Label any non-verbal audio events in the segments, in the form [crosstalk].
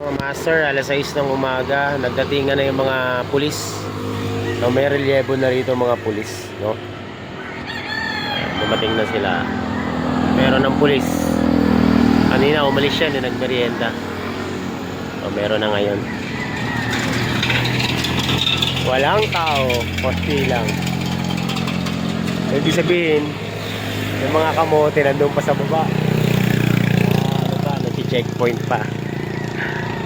Mga master, alas 6 ng umaga, nagdatingan na yung mga pulis. No, may relyebo na rito mga pulis, no? Dumating na sila. Meron ng pulis. Kanina umalis siya, na nagmerienda. O, meron na ngayon. Walang tao, posti lang. Ibig sabihin, yung mga kamote nandun pa sa baba. Ah, ano pa, nag-checkpoint pa.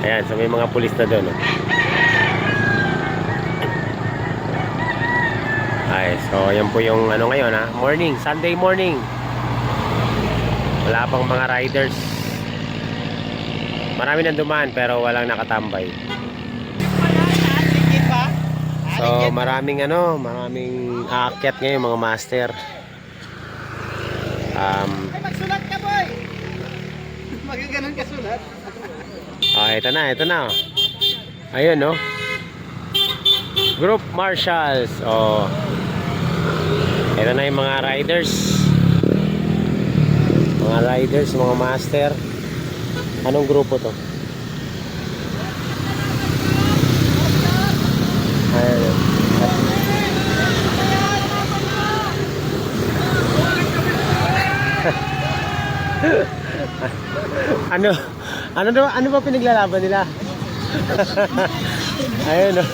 Ayan, so may mga pulis na doon. Oh. Ay, so yan po yung ano ngayon ha. Morning, Sunday morning. Wala pang mga riders. Marami nang dumaan pero walang nakatambay. So maraming ano, maraming aakyat ngayon mga master. Um, Ay, magsulat ka, boy! [laughs] Magaganon ka sulat. Oh, ito na, ito na. Ayun, no? Group Marshals. Oh. Ito na yung mga riders. Mga riders, mga master. Anong grupo to? Ayun. [laughs] ano ano daw ano ba pinaglalaban nila [laughs] ayun oh.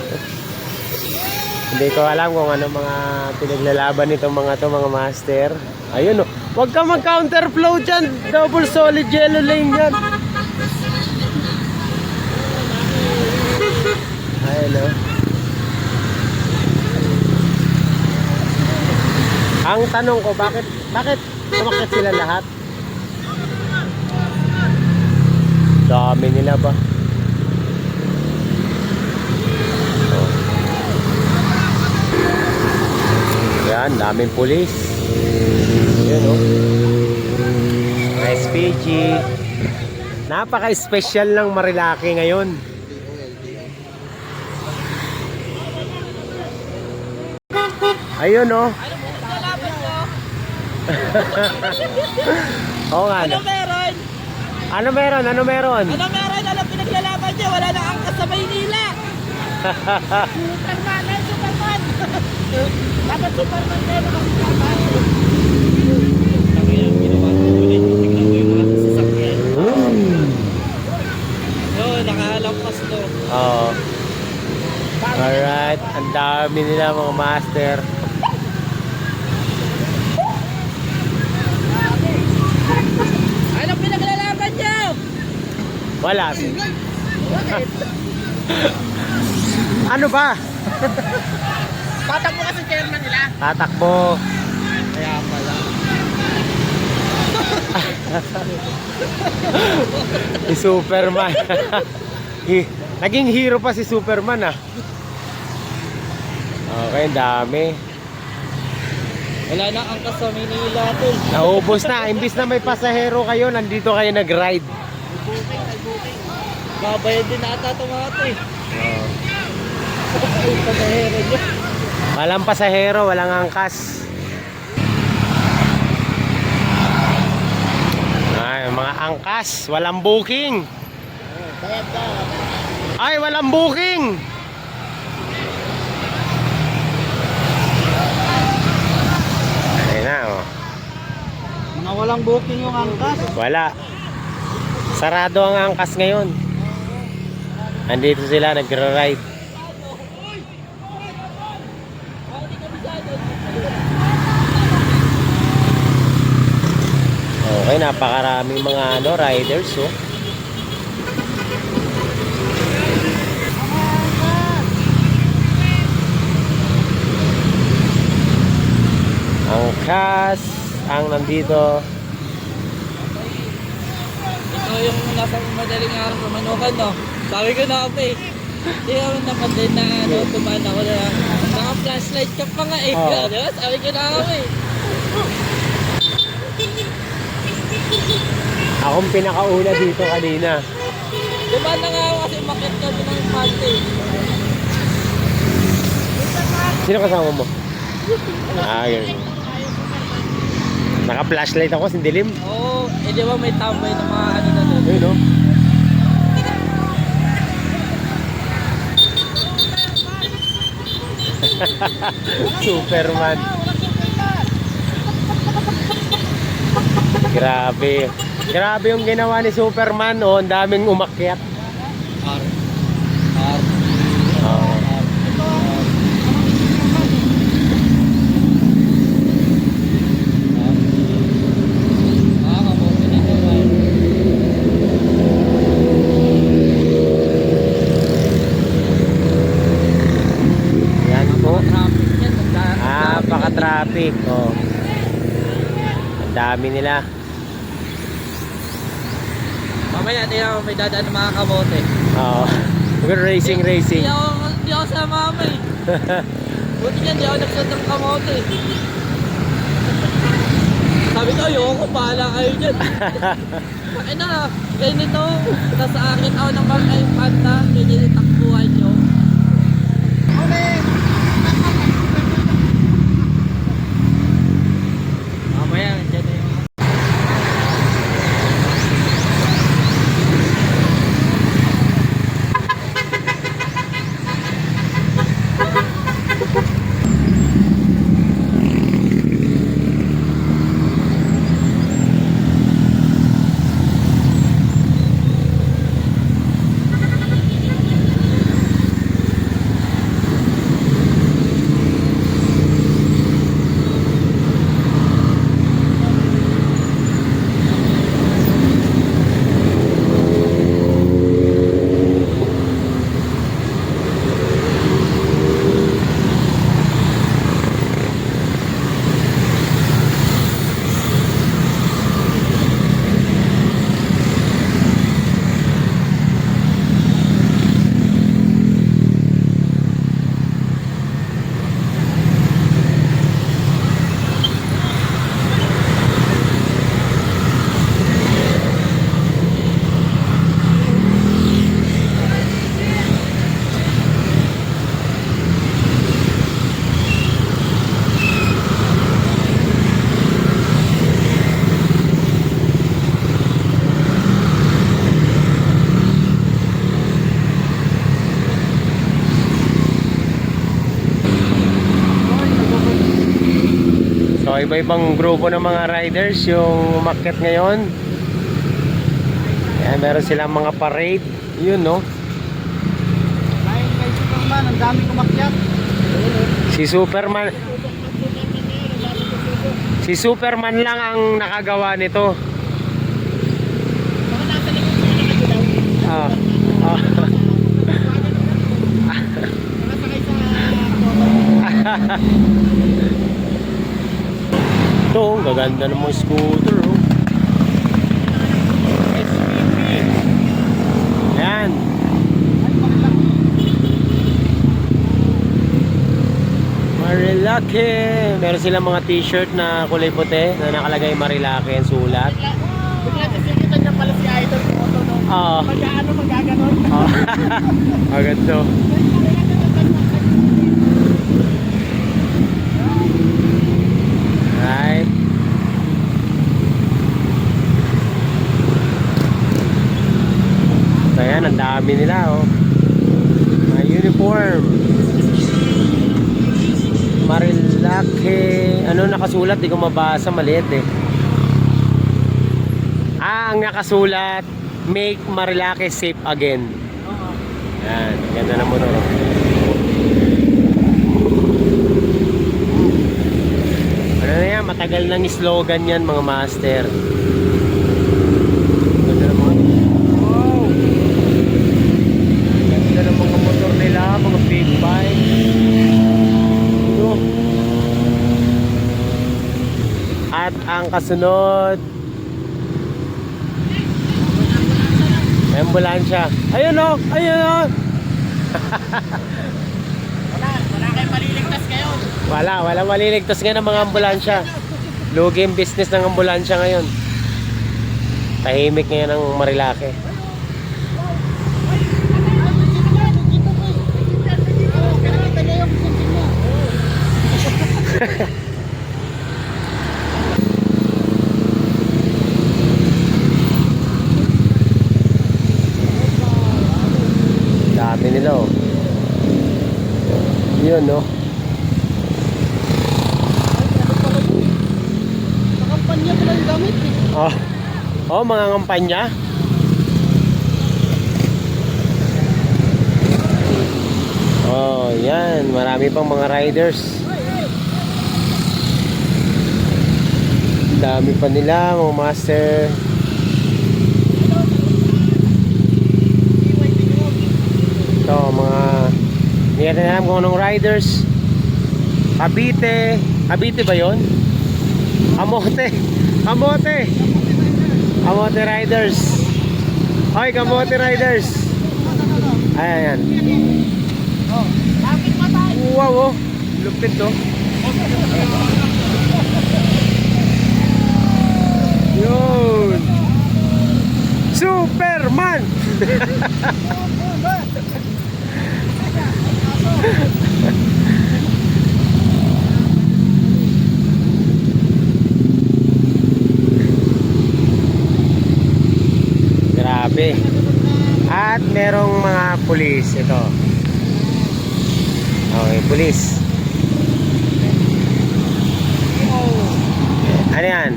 hindi ko alam kung ano mga pinaglalaban nitong mga to mga master ayun oh. wag ka mag counterflow dyan double solid yellow lane yan ayun oh. ang tanong ko bakit bakit umakyat sila lahat Dami nila ba? Oh. Yan, daming pulis. Yan oh. SPG. Napaka-special ng Marilaki ngayon. Ayun oh. [laughs] Oo nga. Ano meron? Ano meron? Ano meron? Ano meron? Alam pinaglalaban niya, wala na angkas sa Maynila. Superman, ay Superman. [laughs] Dapat Superman tayo mga Superman. Oo, nakahalampas to. Oo. Alright, ang dami nila mga master. Ano pinaglalaban niya? Wala. ano ba? Tatakbo kasi chairman nila. Tatakbo. Kaya pala. Si Superman. Naging hero pa si Superman ah. Okay, ang dami. Wala na angkas sa Manila to. Naubos na. Imbis na may pasahero kayo, nandito kayo nag-ride. Babayad din ata ito mga to eh. Oo. Pasahero niya. Walang pasahero, walang angkas. Ay, mga angkas, walang booking. Ay, walang booking. Ayun na, oh. Mga walang booking yung angkas. Wala. Sarado ang angkas ngayon. Andito sila, nagra-ride. Okay, napakaraming mga ano, riders, oh. Ang cast, ang nandito, Ito yung nasa madaling araw Manukan, no? Sabi ko na ako eh. Hindi ako naman din na ano, tumaan ako na naka-flashlight ka pa nga eh. Oo. Di ba? Sabi ko na ako eh. akong pinakauna dito kanina. Tumaan na nga ako kasi makit kami ng pante. Sino kasama mo? Ah, yun. Naka-flashlight ako, sindilim. Oo, eh di ba may tambay ng mga ano na doon. Ayun, no? [laughs] Superman. Grabe. Grabe yung ginawa ni Superman, oh. Ang daming umakyat. R. R. Oo. Ah, kamote na naman. Yan po. Traffic yan. ang da- ang Ah, dami baka na- traffic. Oh. Ang dami nila. Mamaya, mo, may dadaan ng mga kamote. Oo. [laughs] We're racing, racing. Hindi ako, hindi ako sa mama eh. [laughs] Buti nga, hindi ako nagsuot ng kamote. Sabi ko, ayoko, bahala kayo dyan. [laughs] Ay na, ganito, nasa akin ako ng kayong panta, ganyan yung takbuhan iba-ibang grupo ng mga riders yung umakyat ngayon. Ayan, meron silang mga parade. Yun, no? Dahil kay Superman, ang dami kumakyat. Si Superman... Si Superman lang ang nakagawa nito. Ah. Ah. Nakasakay sa motor. [laughs] Ito, ang gaganda ng mga scooter. Oh. Ayan. Marilake. Meron silang mga t-shirt na kulay puti na nakalagay Marilake ang sulat. Bigla sisikitan niya pala si Idol Moto. Oo. Mag-ano, magaganon. [laughs] Oh. Maganda. Right. So yan, ang dami nila oh. Mga uniform. Marilake. Ano nakasulat? Di ko mabasa. Maliit eh. Ah, ang nakasulat, make Marilake safe again. Yan, ganda ng motor. oh. Ano na yan, matagal nang slogan yan mga master. Ganda ng mga Wow! Ganda ng mga motor nila, mga big bike. Ito. At ang kasunod, ambulansya. Ayun o, ayun o. Wala, wala kayong maliligtas ngayon. Wala, wala maliligtas nga ng mga ambulansya. Lugi yung business ng ambulansya ngayon. Tahimik ngayon ang Marilake. Nakita [laughs] Ayan no. Kampanya pala yung gamit eh. Oh. Oh, mga kampanya. Oh, yan. Marami pang mga riders. Dami pa nila, mga master. Hindi natin alam kung riders. Cavite. Cavite ba yon? Kamote. Kamote. Kamote Riders. Hoy, Kamote Riders. Ayan, ayan. Wow, oh. Lupit, oh. Yun. Superman! [laughs] [laughs] Grabe. At merong mga pulis ito. Okay, pulis. Ano yan?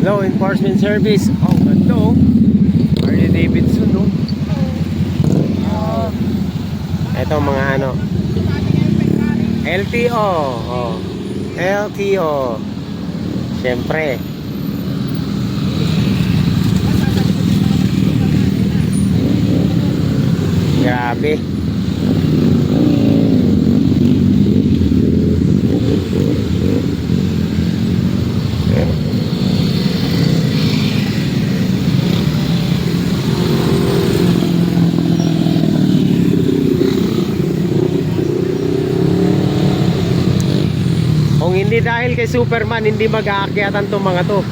Law Enforcement Service. Oh, ganda oh. Harley Davidson no. Ito mga ano. LTO. Oh. LTO. Siyempre. Grabe. Kung hindi dahil kay Superman, hindi mag-aakyatan tong mga to.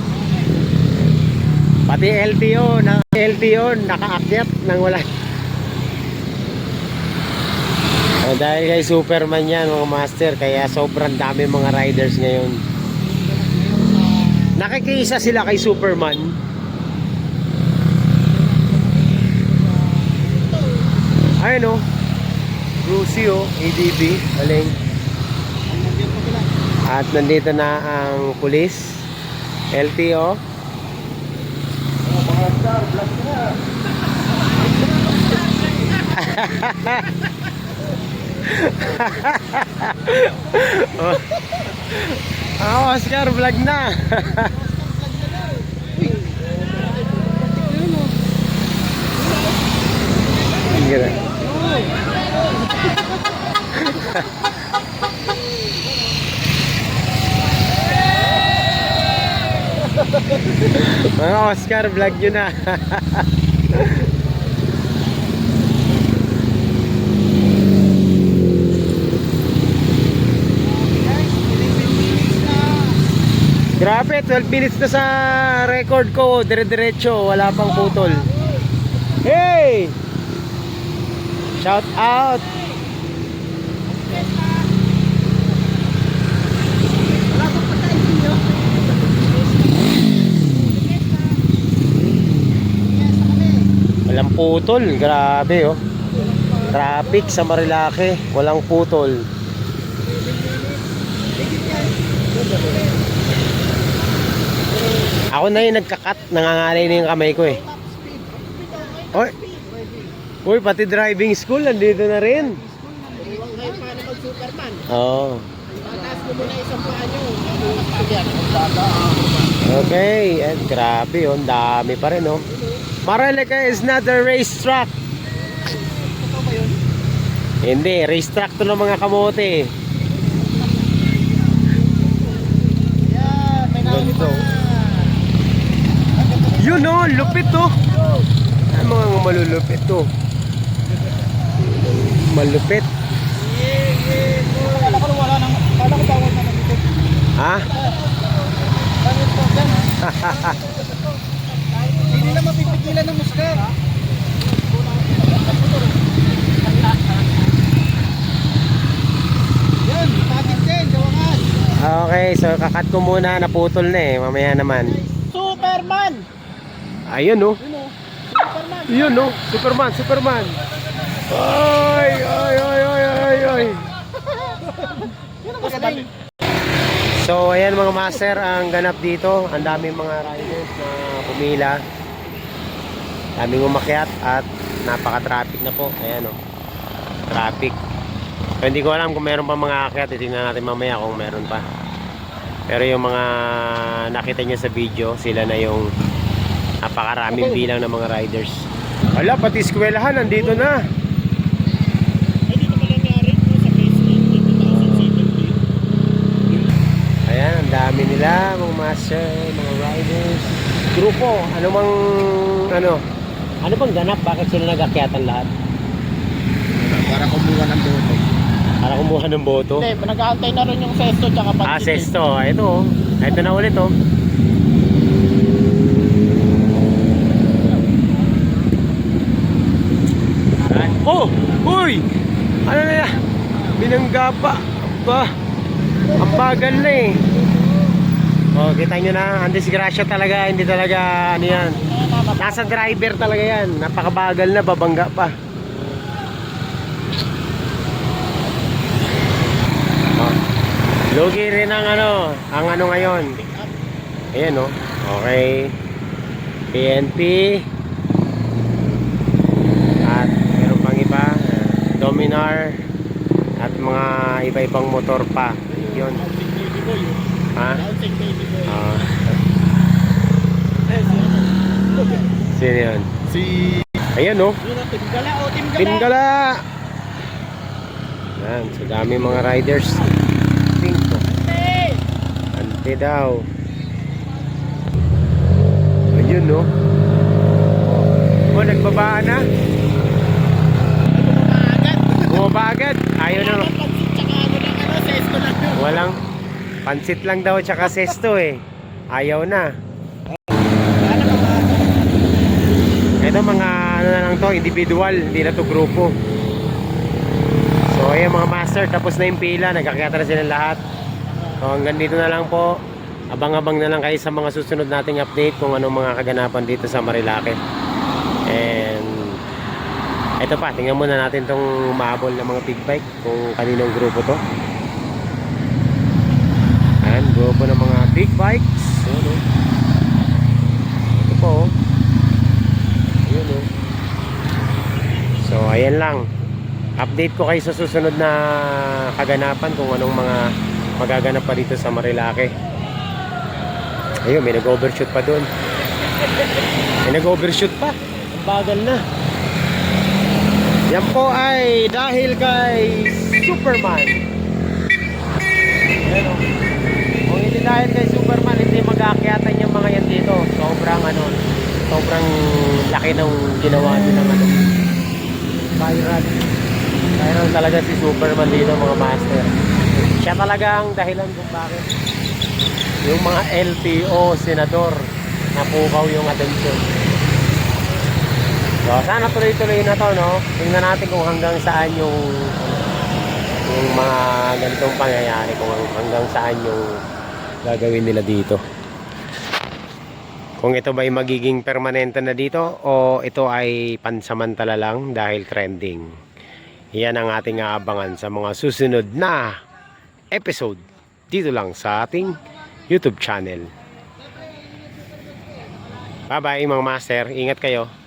Pati LTO, na LTO nakaakyat nang wala. Oh, dahil kay Superman yan mga master, kaya sobrang dami mga riders ngayon. Nakikiisa sila kay Superman. Ayun oh. Lucio, ADB, aling. At nandito na ang pulis, LTO. oh. [laughs] Ah, Oscar, vlog na. [laughs] Gila. Mga Oscar, vlog nyo na. [laughs] Grabe, 12 minutes na sa record ko. Dire-diretso, wala pang putol. Hey! Shout out! Walang putol, grabe oh. Traffic sa Marilake, walang putol. Ako na yung nagkakat, nangangalay na yung kamay ko eh. Oy. Uy, pati driving school nandito na rin. Oo. Okay, and grabe oh, ang dami pa rin oh. Marilake is not a racetrack. Hindi, racetrack to ng mga kamote. Yan, may pa. Yun oh, lupit oh. Ang mga malulupit to. Malupit. Na nandito. Ha? Hindi na mapipigilan ng musga. Yan, patin din, gawangan. Okay, so kakat ko muna, naputol na eh. Mamaya naman. Superman! Ayun oh. Yun o, Superman! Oh. Superman, Superman. Ay, ay, ay, ay, ay, ay. So, ayan mga master, ang ganap dito. Ang daming mga riders na pumila. Daming umakyat at napaka-traffic na po. Ayan o. Traffic. So, hindi ko alam kung meron pa mga akyat. Titingnan natin mamaya kung meron pa. Pero yung mga nakita niya sa video, sila na yung napakaraming bilang ng mga riders. Wala, pati eskwelahan, nandito na. Ay, dito pala nangyari no, sa basement. 20,000 Ayan, ang dami nila, mga master, mga riders. Grupo, ano mang, ano, ano bang ganap? Bakit sila nag-akyatan lahat? Para kumuha ng boto. Para kumuha ng boto? Hindi, nag-aantay na rin yung sesto tsaka Ah, pansit. sesto. Ito, oh. ito na ulit, oh. Oh! Uy! Ano na yan? Binangga pa. Aba. Ang bagal na eh. Oh, kita nyo na. Ang disgrasya talaga. Hindi talaga, ano yan. Nasa driver talaga yan. Napakabagal na, babangga pa. Oh. Lugi rin ang ano, ang ano ngayon. Ayan oh. Okay. PNP. At meron pang iba. Dominar. At mga iba-ibang motor pa. Yun. Ha? Ah. Sino yun? Si... Ayan oh. Yun ang Team Gala. O, Team Gala. Team Gala! Yan, so dami mga riders. Pink. Ante daw. Ayun no. Oh, nagbaba na. Bumaba agad. Ayaw na. Ano lang, ano. Walang pansit lang daw tsaka sesto eh. Ayaw na. Sana mga... Ito mga ano na lang to, individual, hindi na to grupo. So ayan mga master, tapos na yung pila, nagkakita na silang lahat. So hanggang dito na lang po. Abang-abang na lang kayo sa mga susunod nating update kung anong mga kaganapan dito sa Marilake. And ito pa, tingnan muna natin tong mahabol ng mga big bike kung kaninong grupo to. Ayan, grupo ng mga big bikes. Ayan, oh. Ito po, oh. Ayun oh. So ayan lang. Update ko kayo sa susunod na kaganapan kung anong mga magaganap pa dito sa Marilake. Ayun, may nag-overshoot pa doon. May nag-overshoot pa. Ang bagal na. Yan po ay dahil kay Superman. Ayan oh. Kung hindi dahil kay Superman, hindi mag-aakyatan yung mga yan dito. Sobrang ano, sobrang laki ng ginawa nila ano. Viral. Viral talaga si Superman dito mga master. Siya talaga ang dahilan kung bakit yung mga LTO, senador, napukaw yung atensyon. So, sana tuloy-tuloy na to, no? Tingnan natin kung hanggang saan yung yung mga ganitong pangyayari, kung hanggang saan yung gagawin nila dito. Kung ito ba ay magiging permanente na dito o ito ay pansamantala lang dahil trending. Yan ang ating aabangan sa mga susunod na episode dito lang sa ating YouTube channel. Bye bye mga master. Ingat kayo.